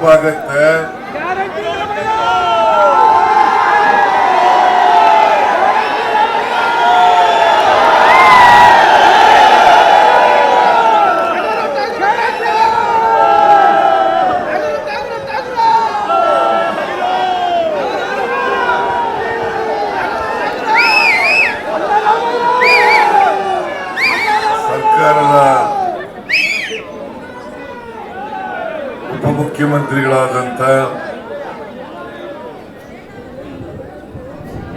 Barreté. cara da ಉಪಮುಖ್ಯಮಂತ್ರಿಗಳಾದಂಥ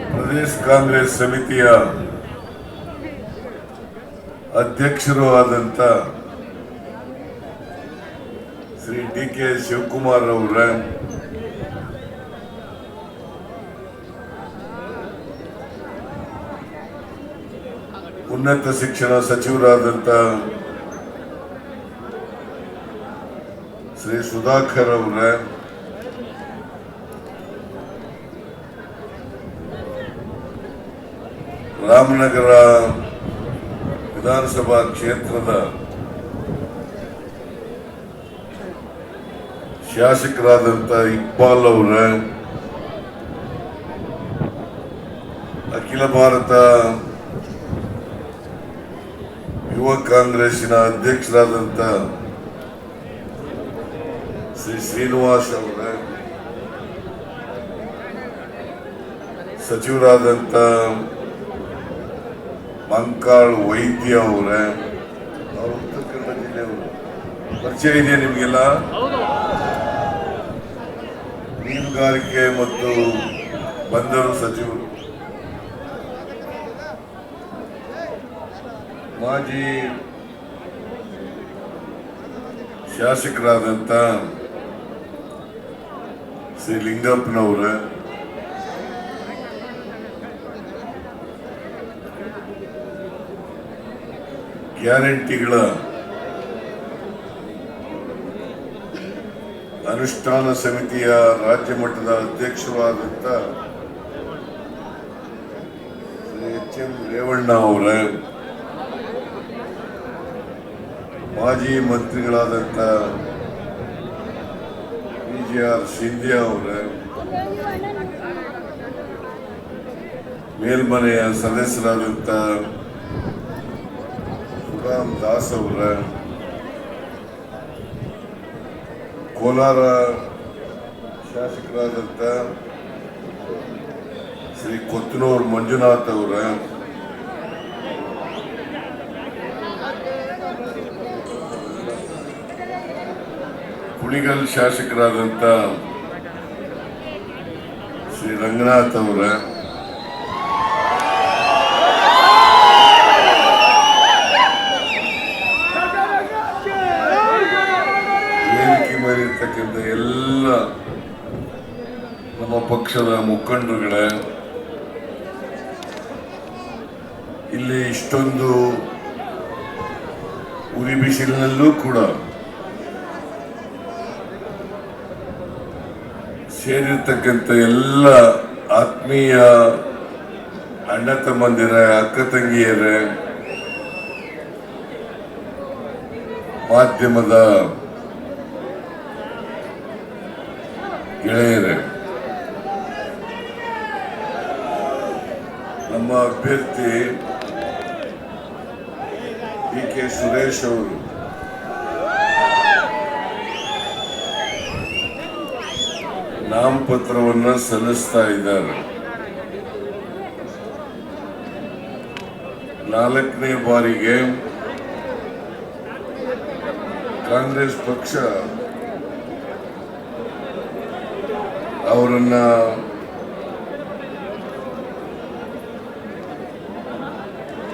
Pradesh Congress ಸಮಿತಿಯ ಅಧ್ಯಕ್ಷರು ಆದಂಥ ಶ್ರೀ ಡಿ ಕೆ ಶಿವಕುಮಾರ್ ಅವರ ಉನ್ನತ ಶಿಕ್ಷಣ ಸಚಿವರಾದಂಥ ಶ್ರೀ ಸುಧಾಕರ್ ಅವರೇ ರಾಮನಗರ ವಿಧಾನಸಭಾ ಕ್ಷೇತ್ರದ ಶಾಸಕರಾದಂಥ ಇಕ್ಬಾಲ್ ಅವರ ಅಖಿಲ ಭಾರತ ಯುವ ಕಾಂಗ್ರೆಸ್ಸಿನ ಅಧ್ಯಕ್ಷರಾದಂಥ ಶ್ರೀನಿವಾಸ್ ಅವರ. ಸಚಿವರಾದಂಥ ಮಂಕಾಳ್ ವೈದ್ಯ ಅವರ. ಅವರು ಉತ್ತರ ಪರಿಚಯ ಇದೆಯಾ ನಿಮಗೆಲ್ಲ? ಮೀನುಗಾರಿಕೆ ಮತ್ತು ಬಂದರು ಸಚಿವರು. ಮಾಜಿ ಶಾಸಕರಾದಂಥ ಶ್ರೀ ಲಿಂಗಪ್ಪನವರ. ಗ್ಯಾರಂಟಿಗಳ ಅನುಷ್ಠಾನ ಸಮಿತಿಯ ರಾಜ್ಯ ಮಟ್ಟದ ಅಧ್ಯಕ್ಷರಾದಂಥ ಶ್ರೀ ಎಚ್ ಎಂ ರೇವಣ್ಣ ಅವರ, ಮಾಜಿ ಮಂತ್ರಿಗಳಾದಂಥ ಜಿ ಆರ್ ಸಿಂಧ್ಯಾ ಅವರ. ಮೇಲ್ಮನೆಯ ಸದಸ್ಯರಾದಂಥ ಸುರಾಮ್ ದಾಸ್ ಅವರ. ಕೋಲಾರ ಶಾಸಕರಾದಂಥ ಶ್ರೀ ಕೊತ್ತನೂರು ಮಂಜುನಾಥ್ ಅವರ. ಕುಣಿಗಲ್ ಶಾಸಕರಾದಂಥ ಶ್ರೀ ರಂಗನಾಥ್ ಅವರ ವೇದಿಕೆ ಮೇಲಿರ್ತಕ್ಕಂಥ ಎಲ್ಲ ನಮ್ಮ ಪಕ್ಷದ ಮುಖಂಡರುಗಳೇ, ಇಲ್ಲಿ ಇಷ್ಟೊಂದು ಉರಿ ಬಿಸಿಲಿನಲ್ಲೂ ಕೂಡ ಸೇರಿರ್ತಕ್ಕಂಥ ಎಲ್ಲ ಆತ್ಮೀಯ ಅಣ್ಣ ತಮ್ಮಂದಿರ, ಅಕ್ಕ ತಂಗಿಯರೇ ಮಾಧ್ಯಮದ ಗೆಳೆಯರೇ, ನಮ್ಮ ಅಭ್ಯರ್ಥಿ ಡಿ ಕೆ ಸುರೇಶ್ ಅವರು ನಾಮಪತ್ರವನ್ನ ಸಲ್ಲಿಸ್ತಾ ಇದ್ದಾರೆ. ನಾಲ್ಕನೇ ಬಾರಿಗೆ ಕಾಂಗ್ರೆಸ್ ಪಕ್ಷ ಅವರನ್ನ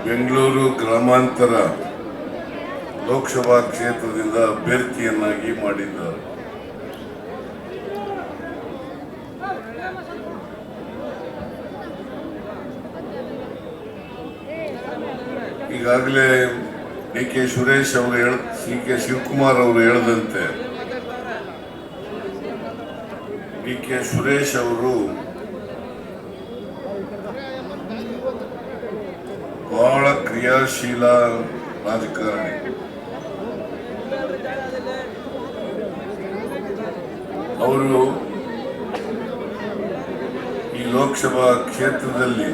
ಬೆಂಗಳೂರು ಗ್ರಾಮಾಂತರ ಲೋಕಸಭಾ ಕ್ಷೇತ್ರದಿಂದ ಅಭ್ಯರ್ಥಿಯನ್ನಾಗಿ ಮಾಡಿದ್ದಾರೆ. ಈಗಾಗಲೇ ಡಿ ಕೆ ಸುರೇಶ್ ಅವರು ಹೇಳ, ಸಿ ಕೆ ಶಿವಕುಮಾರ್ ಅವರು ಹೇಳದಂತೆ, ಡಿ ಕೆ ಸುರೇಶ್ ಅವರು ಬಹಳ ಕ್ರಿಯಾಶೀಲ ರಾಜಕಾರಣಿ. ಅವರು ಈ ಲೋಕಸಭಾ ಕ್ಷೇತ್ರದಲ್ಲಿ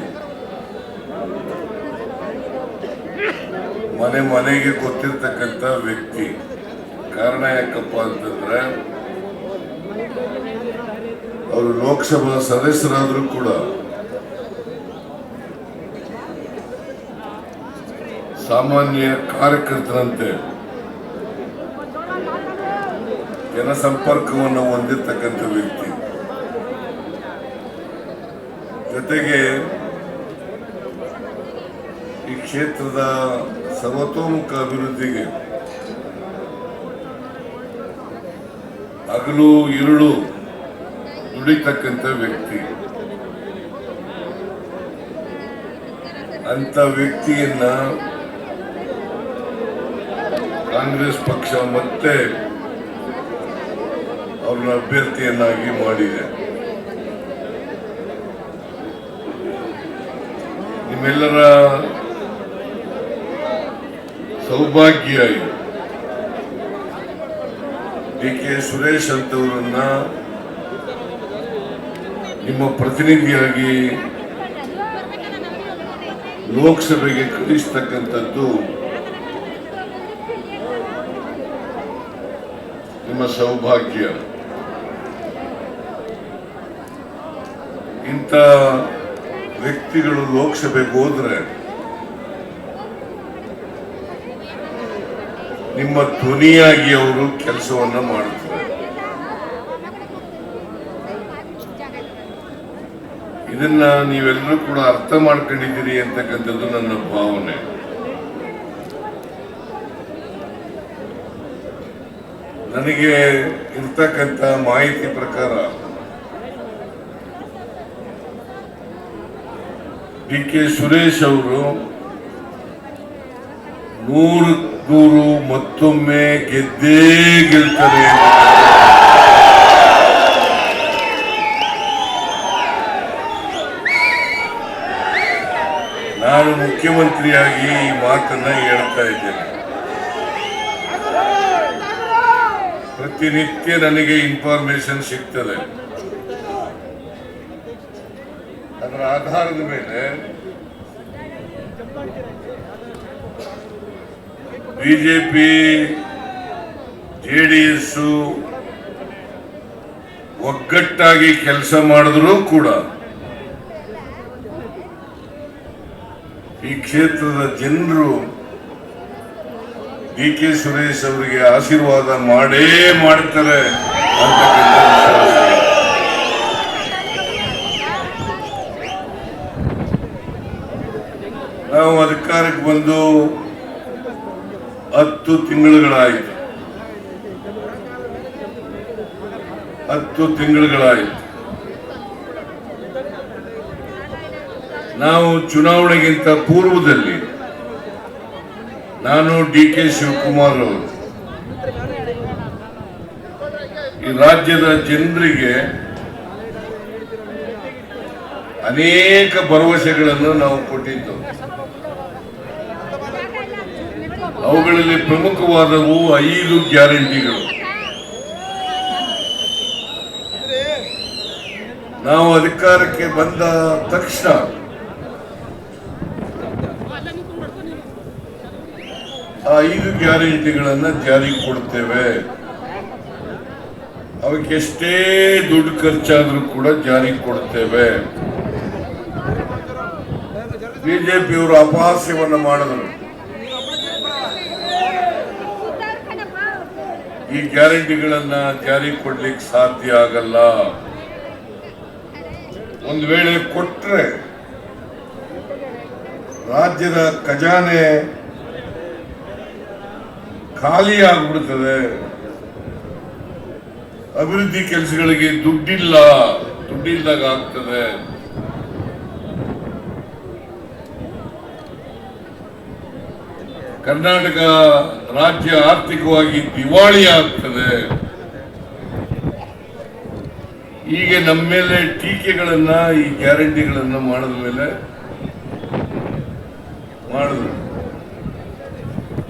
ಮನೆ ಮನೆಗೆ ಗೊತ್ತಿರ್ತಕ್ಕಂಥ ವ್ಯಕ್ತಿ. ಕಾರಣ ಯಾಕಪ್ಪ ಅಂತಂದ್ರೆ, ಅವರು ಲೋಕಸಭಾ ಸದಸ್ಯರಾದರೂ ಕೂಡ ಸಾಮಾನ್ಯ ಕಾರ್ಯಕರ್ತರಂತೆ ಜನಸಂಪರ್ಕವನ್ನು ಹೊಂದಿರತಕ್ಕಂಥ ವ್ಯಕ್ತಿ. ಜೊತೆಗೆ ಈ ಕ್ಷೇತ್ರದ ಸರ್ವತೋಮುಖ ಅಭಿವೃದ್ಧಿಗೆ. ಹಗಲು ಇರುಳು ದುಡಿತಕ್ಕಂಥ ವ್ಯಕ್ತಿ. ಅಂತ ವ್ಯಕ್ತಿಯನ್ನ ಕಾಂಗ್ರೆಸ್ ಪಕ್ಷ ಮತ್ತೆ ಅವ್ರನ್ನ ಅಭ್ಯರ್ಥಿಯನ್ನಾಗಿ ಮಾಡಿದೆ. ನಿಮ್ಮೆಲ್ಲರ ಸೌಭಾಗ್ಯ ಡಿ ಕೆ ಸುರೇಶ್ ಅಂತವರನ್ನ ನಿಮ್ಮ ಪ್ರತಿನಿಧಿಯಾಗಿ ಲೋಕಸಭೆಗೆ ಕಳಿಸ್ತಕ್ಕಂಥದ್ದು ನಿಮ್ಮ ಸೌಭಾಗ್ಯ. ಇಂಥ ವ್ಯಕ್ತಿಗಳು ಲೋಕಸಭೆಗೆ ಹೋದ್ರೆ ನಿಮ್ಮ ಧ್ವನಿಯಾಗಿ ಅವರು ಕೆಲಸವನ್ನ ಮಾಡುತ್ತಾರೆ. ಇದನ್ನ ನೀವೆಲ್ಲರೂ ಕೂಡ ಅರ್ಥ ಮಾಡ್ಕೊಂಡಿದ್ದೀರಿ ಅಂತಕ್ಕಂಥದ್ದು ನನ್ನ ಭಾವನೆ. ನನಗೆ ಇರ್ತಕ್ಕಂಥ ಮಾಹಿತಿ ಪ್ರಕಾರ ಡಿ ಕೆ ಸುರೇಶ್ ಅವರು ನೂರು ನೂರು ಮತ್ತೊಮ್ಮೆ ಗೆದ್ದೇ ಗೆಲ್ತಾರೆ ನಾನು ಮುಖ್ಯಮಂತ್ರಿಯಾಗಿ ಈ ಮಾತನ್ನ ಹೇಳ್ತಾ ಇದ್ದೇನೆ. ಪ್ರತಿನಿತ್ಯ ನನಗೆ ಇನ್ಫಾರ್ಮೇಶನ್ ಸಿಗ್ತದೆ. ಅದರ ಆಧಾರದ ಮೇಲೆ ಬಿಜೆಪಿ ಜೆಡಿಎಸ್ ಒಗ್ಗಟ್ಟಾಗಿ ಕೆಲಸ ಮಾಡಿದ್ರೂ ಕೂಡ ಈ ಕ್ಷೇತ್ರದ ಜನರು ಡಿ ಕೆ ಸುರೇಶ್ ಅವರಿಗೆ ಆಶೀರ್ವಾದ ಮಾಡೇ ಮಾಡ್ತಾರೆ ನಾವು ಅಧಿಕಾರಕ್ಕೆ ಬಂದು ಹತ್ತು ತಿಂಗಳುಗಳಾಯಿತು. ಹತ್ತು ತಿಂಗಳುಗಳಾಯಿತು. ನಾವು ಚುನಾವಣೆಗಿಂತ ಪೂರ್ವದಲ್ಲಿ ನಾನು ಡಿ ಕೆ ಶಿವಕುಮಾರ್ ಅವರು, ಈ ರಾಜ್ಯದ ಜನರಿಗೆ ಅನೇಕ ಭರವಸೆಗಳನ್ನು ನಾವು ಕೊಟ್ಟಿದ್ದು ಅವುಗಳಲ್ಲಿ ಪ್ರಮುಖವಾದವು ಐದು ಗ್ಯಾರಂಟಿಗಳು. ನಾವು ಅಧಿಕಾರಕ್ಕೆ ಬಂದ ತಕ್ಷಣ ಆ ಐದು ಗ್ಯಾರಂಟಿಗಳನ್ನ ಜಾರಿಗೆ ಕೊಡ್ತೇವೆ. ಅವಕ್ಕೆ ಎಷ್ಟೇ ದುಡ್ಡು ಖರ್ಚಾದ್ರೂ ಕೂಡ ಜಾರಿಗೆ ಕೊಡ್ತೇವೆ. ಬಿಜೆಪಿಯವರು ಅಪಹಾಸ್ಯವನ್ನು ಮಾಡಿದ್ರು. ಈ ಗ್ಯಾರಂಟಿಗಳನ್ನ ಜಾರಿ ಕೊಡ್ಲಿಕ್ಕೆ ಸಾಧ್ಯ ಆಗಲ್ಲ. ಒಂದು ವೇಳೆ ಕೊಟ್ರೆ ರಾಜ್ಯದ ಖಜಾನೆ ಖಾಲಿ ಆಗ್ಬಿಡ್ತದೆ. ಅಭಿವೃದ್ಧಿ ಕೆಲಸಗಳಿಗೆ ದುಡ್ಡಿಲ್ಲ. ದುಡ್ಡಿಲ್ದಾಗ ಆಗ್ತದೆ. ಕರ್ನಾಟಕ ರಾಜ್ಯ ಆರ್ಥಿಕವಾಗಿ ದಿವಾಳಿ ಆಗ್ತದೆ. ಹೀಗೆ ನಮ್ಮ ಮೇಲೆ ಟೀಕೆಗಳನ್ನ ಈ ಗ್ಯಾರಂಟಿಗಳನ್ನ ಮಾಡಿದ ಮೇಲೆ ಮಾಡಿದ್ರು.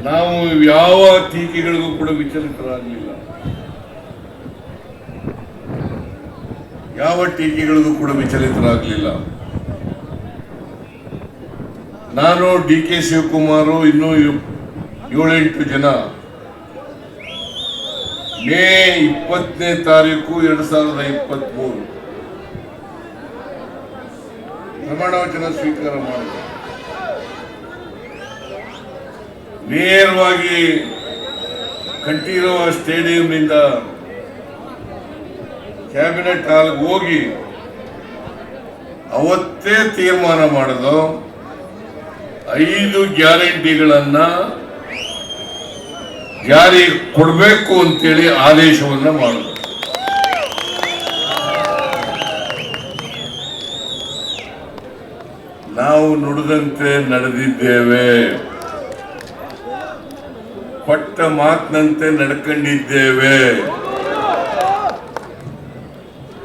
ನಾವು ಯಾವ ಟೀಕೆಗಳಿಗೂ ಕೂಡ ವಿಚಲಿತರಾಗಲಿಲ್ಲ. ಯಾವ ಟೀಕೆಗಳಿಗೂ ಕೂಡ ವಿಚಲಿತರಾಗಲಿಲ್ಲ. ನಾನು ಡಿ ಕೆ ಶಿವಕುಮಾರು, ಇನ್ನೂ ಏಳೆಂಟು ಜನ. ಮೇ ಇಪ್ಪತ್ತನೇ ತಾರೀಕು ಎರಡ್ ಸಾವಿರದ ಇಪ್ಪತ್ತ್ ಮೂರು ಪ್ರಮಾಣ ವಚನ ಸ್ವೀಕಾರ ಮಾಡಿದೆ. ನೇರವಾಗಿ ಕಂಠೀರವ ಸ್ಟೇಡಿಯಂನಿಂದ ಕ್ಯಾಬಿನೆಟ್ ಹಾಲ್ಗೆ ಹೋಗಿ ಅವತ್ತೇ ತೀರ್ಮಾನ ಮಾಡೋದು ಐದು ಗ್ಯಾರಂಟಿಗಳನ್ನ ಜಾರಿ ಕೊಡಬೇಕು ಅಂತೇಳಿ ಆದೇಶವನ್ನ ಮಾಡುದು. ನಾವು ನುಡಿದಂತೆ ನಡೆದಿದ್ದೇವೆ. ಪಟ್ಟ ಮಾತಿನಂತೆ ನಡ್ಕೊಂಡಿದ್ದೇವೆ.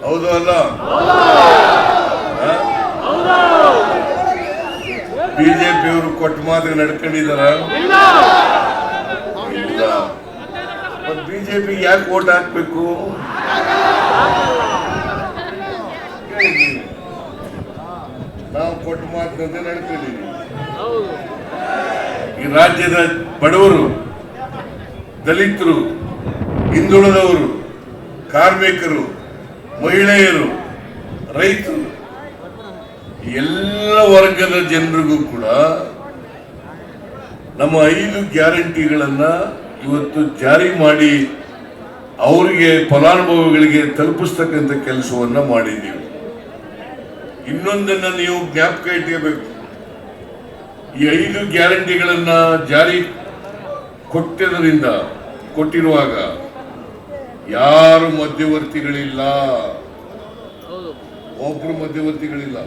ಹೌದು ಅಲ್ಲ? ಬಿಜೆಪಿ ಕೊಟ್ಟ ಮಾತ್ರ ನಡ್ಕೊಂಡಿದಾರ? ಇಲ್ಲ. ಬಿಜೆಪಿ ಯಾಕೆ ಓಟ್ ಹಾಕ್ಬೇಕು? ನೀವು. ನಾವು ಕೊಟ್ಟ ಮಾತಿನಂತೆ ನಡ್ಕೊಂಡಿದ್ದೀವಿ ಈ ರಾಜ್ಯದ ಬಡವರು ದಲಿತರು ಹಿಂದುಳಿದವರು ಕಾರ್ಮಿಕರು ಮಹಿಳೆಯರು ರೈತರು ಎಲ್ಲ ವರ್ಗದ ಜನರಿಗೂ ಕೂಡ ನಮ್ಮ ಐದು ಗ್ಯಾರಂಟಿಗಳನ್ನ ಇವತ್ತು ಜಾರಿ ಮಾಡಿ ಅವರಿಗೆ ಫಲಾನುಭವಿಗಳಿಗೆ ತಲುಪಿಸ್ತಕ್ಕಂಥ ಕೆಲಸವನ್ನ ಮಾಡಿದ್ದೀವಿ. ಇನ್ನೊಂದನ್ನ ನೀವು ಜ್ಞಾಪಕ ಇಟ್ಕೋಬೇಕು. ಈ ಐದು ಗ್ಯಾರಂಟಿಗಳನ್ನ ಜಾರಿ ಕೊಟ್ಟಿದ್ದರಿಂದ ಕೊಟ್ಟಿರುವಾಗ ಯಾರು ಮಧ್ಯವರ್ತಿಗಳಿಲ್ಲ. ಒಬ್ರು ಮಧ್ಯವರ್ತಿಗಳಿಲ್ಲ.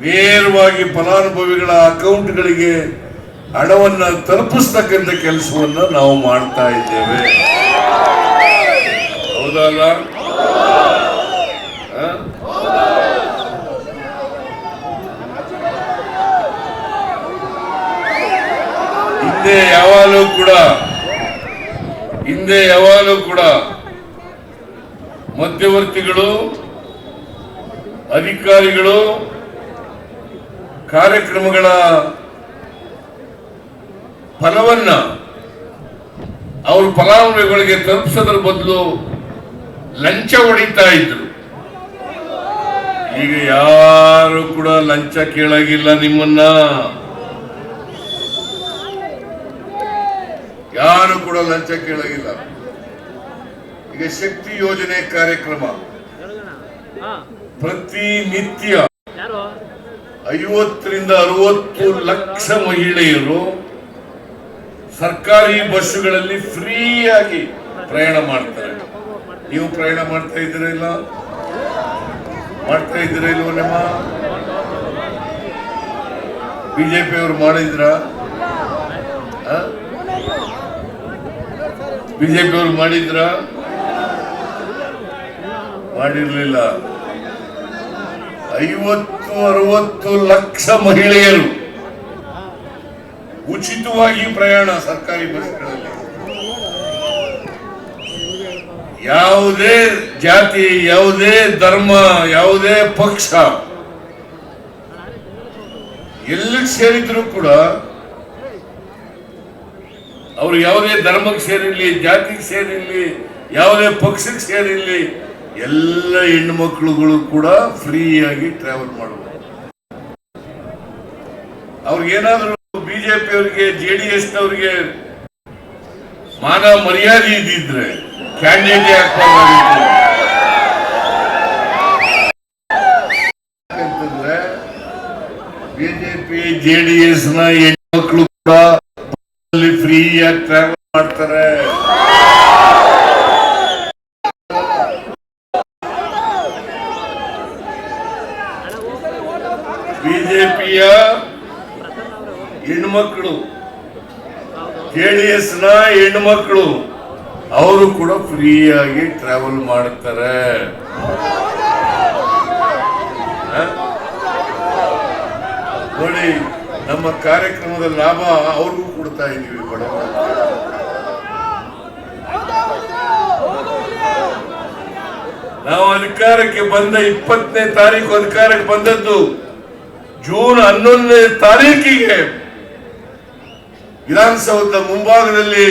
ನೇರವಾಗಿ ಫಲಾನುಭವಿಗಳ ಅಕೌಂಟ್ಗಳಿಗೆ ಹಣವನ್ನ ತಲುಪಿಸ್ತಕ್ಕಂಥ ಕೆಲಸವನ್ನ ನಾವು ಮಾಡ್ತಾ ಇದ್ದೇವೆ ಹೌದಲ್ಲ? ಹಿಂದೆ ಯಾವಾಗಲೂ ಕೂಡ, ಹಿಂದೆ ಯಾವಾಗಲೂ ಕೂಡ ಮಧ್ಯವರ್ತಿಗಳು, ಅಧಿಕಾರಿಗಳು, ಕಾರ್ಯಕ್ರಮಗಳ ಫಲವನ್ನ ಅವರು ಫಲಾನುಭವಿಗಳಿಗೆ ತಲುಪಿಸೋದ್ರ ಬದಲು ಲಂಚ ಹೊಡಿತಾ ಇದ್ರು. ಈಗ ಯಾರು ಕೂಡ ಲಂಚ ಕೇಳಾಗಿಲ್ಲ ನಿಮ್ಮನ್ನ. ಯಾರು ಕೂಡ ಲಂಚ ಕೇಳಾಗಿಲ್ಲ. ಈಗ ಶಕ್ತಿ ಯೋಜನೆ ಕಾರ್ಯಕ್ರಮ. ಪ್ರತಿನಿತ್ಯ ಐವತ್ತರಿಂದ ಅರವತ್ತು ಲಕ್ಷ ಮಹಿಳೆಯರು ಸರ್ಕಾರಿ ಬಸ್ಸುಗಳಲ್ಲಿ ಫ್ರೀಯಾಗಿ ಪ್ರಯಾಣ ಮಾಡ್ತಾರೆ. ನೀವು ಪ್ರಯಾಣ ಮಾಡ್ತಾ ಇದ್ದೀರಾ ಇಲ್ಲ? ಮಾಡ್ತಾ ಇದ್ದೀರಾ ಇಲ್ವ ನಿಮ್ಮ? ಬಿಜೆಪಿ ಅವರು ಮಾಡಿದ್ರ? ಬಿಜೆಪಿ ಅವರು ಮಾಡಿದ್ರ? ಮಾಡಿರ್ಲಿಲ್ಲ. ಐವತ್ತು, ಅರವತ್ತು ಲಕ್ಷ ಮಹಿಳೆಯರು ಉಚಿತವಾಗಿ ಪ್ರಯಾಣ ಸರ್ಕಾರಿ ಬಸ್ಗಳಲ್ಲಿ. ಯಾವುದೇ ಜಾತಿ, ಯಾವುದೇ ಧರ್ಮ, ಯಾವುದೇ ಪಕ್ಷ ಎಲ್ಲಿ ಸೇರಿದ್ರು ಕೂಡ ಅವರು ಯಾವುದೇ ಧರ್ಮಕ್ಕೆ ಸೇರಿರಲಿ, ಜಾತಿಗೆ ಸೇರಿರ್ಲಿ, ಯಾವುದೇ ಪಕ್ಷಕ್ಕೆ ಸೇರಿರಲಿ, ಎಲ್ಲ ಹೆಣ್ಣು ಮಕ್ಕಳುಗಳು ಕೂಡ ಫ್ರೀಯಾಗಿ ಟ್ರಾವೆಲ್ ಮಾಡಬಹುದು ಅವ್ರಿಗೇನಾದ್ರೂ ಬಿಜೆಪಿ ಅವರಿಗೆ ಜೆ ಡಿ ಎಸ್ ನವರಿಗೆ ಮಾನ ಮರ್ಯಾದೆ ಇದ್ದಿದ್ರೆ ಕ್ಯಾಂಡಿಡೇಟ್ ಹಾಕ್ಬಾರ್ದಾಗಿತ್ತು ಯಾಕಂತಂದ್ರೆ ಬಿಜೆಪಿ, ಜೆ ಡಿ ಎಸ್ನ ಹೆಣ್ಮಕ್ಳು ಕೂಡ ಫ್ರೀ ಫ್ರೀಯಾಗಿ ಟ್ರಾವೆಲ್ ಮಾಡ್ತಾರೆ ಬಿಜೆಪಿಯ ಹೆಣ್ಮಕ್ಳು ಜೆಡಿಎಸ್ನ ಹೆಣ್ಮಕ್ಳು ಅವರು ಕೂಡ ಫ್ರೀಯಾಗಿ ಟ್ರಾವೆಲ್ ಮಾಡ್ತಾರೆ. ನೋಡಿ, ನಮ್ಮ ಕಾರ್ಯಕ್ರಮದ ಲಾಭ ಅವ್ರಿಗೂ ಕೊಡ್ತಾ ಇದೀವಿ ಬಡ ನಾವು ಅಧಿಕಾರಕ್ಕೆ ಬಂದ ಇಪ್ಪತ್ತನೇ ತಾರೀಕು ಅಧಿಕಾರಕ್ಕೆ ಬಂದದ್ದು ಜೂನ್ ಹನ್ನೊಂದನೇ ತಾರೀಕಿಗೆ. ವಿಧಾನಸೌಧದ ಮುಂಭಾಗದಲ್ಲಿ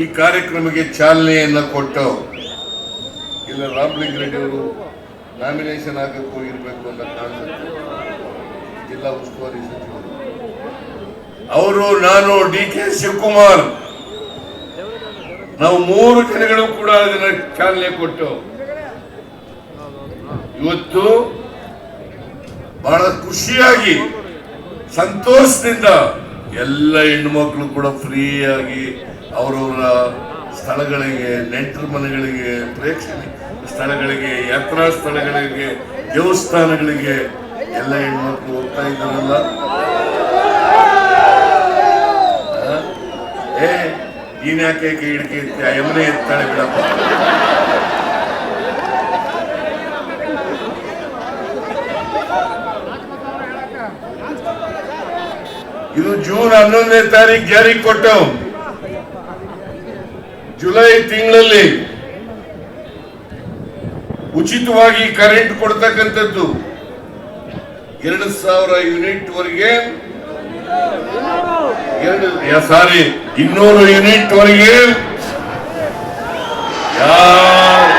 ಈ ಕಾರ್ಯಕ್ರಮಕ್ಕೆ ಚಾಲನೆಯನ್ನು ಕೊಟ್ಟು ಇಲ್ಲ ರಾಮಲಿಂಗ ರೆಡ್ಡಿ ಅವರು ನಾಮಿನೇಷನ್ ಆಗಕ್ಕೆ ಹೋಗಿರ್ಬೇಕು ಅಂತ ಕಾಣಿಸುತ್ತೆ. ಜಿಲ್ಲಾ ಉಸ್ತುವಾರಿ ಸಚಿವರು. ಅವರು, ನಾನು, ಡಿ ಕೆ ಶಿವಕುಮಾರ್, ನಾವು ಮೂರು ಜನಗಳು ಕೂಡ ಅದನ್ನ ಚಾಲನೆ ಕೊಟ್ಟು ಇವತ್ತು ಬಹಳ ಖುಷಿಯಾಗಿ, ಸಂತೋಷದಿಂದ ಎಲ್ಲ ಹೆಣ್ಮಕ್ಳು ಕೂಡ ಫ್ರೀಯಾಗಿ ಅವರವರ ಸ್ಥಳಗಳಿಗೆ, ನೆಂಟರ ಮನೆಗಳಿಗೆ ಪ್ರೇಕ್ಷಣೆ ಸ್ಥಳಗಳಿಗೆ, ಯಾತ್ರಾ ಸ್ಥಳಗಳಿಗೆ, ದೇವಸ್ಥಾನಗಳಿಗೆ ಎಲ್ಲ ಹೆಣ್ಮಕ್ಳು ಹೋಗ್ತಾ ಇದ್ದಾರಲ್ಲ? ಏ, ನೀನ್ ಯಾಕೆ ಕೈ ಹಿಡ್ಕೆ ಎಮ್ಮನೆ ಆ ಎತ್ತಾಳೆ ಬಿಡಪ್ಪ. ಇದು ಜೂನ್ ಹನ್ನೊಂದನೇ ತಾರೀಕು ಜಾರಿಗೆ ಕೊಟ್ಟವು ಜುಲೈ ತಿಂಗಳಲ್ಲಿ ಉಚಿತವಾಗಿ ಕರೆಂಟ್ ಕೊಡ್ತಕ್ಕಂಥದ್ದು ಎರಡು ಸಾವಿರ ಯೂನಿಟ್ ವರೆಗೆ. ಸಾರಿ ಇನ್ನೂರು ಯೂನಿಟ್ ವರೆಗೆ. ಯಾ-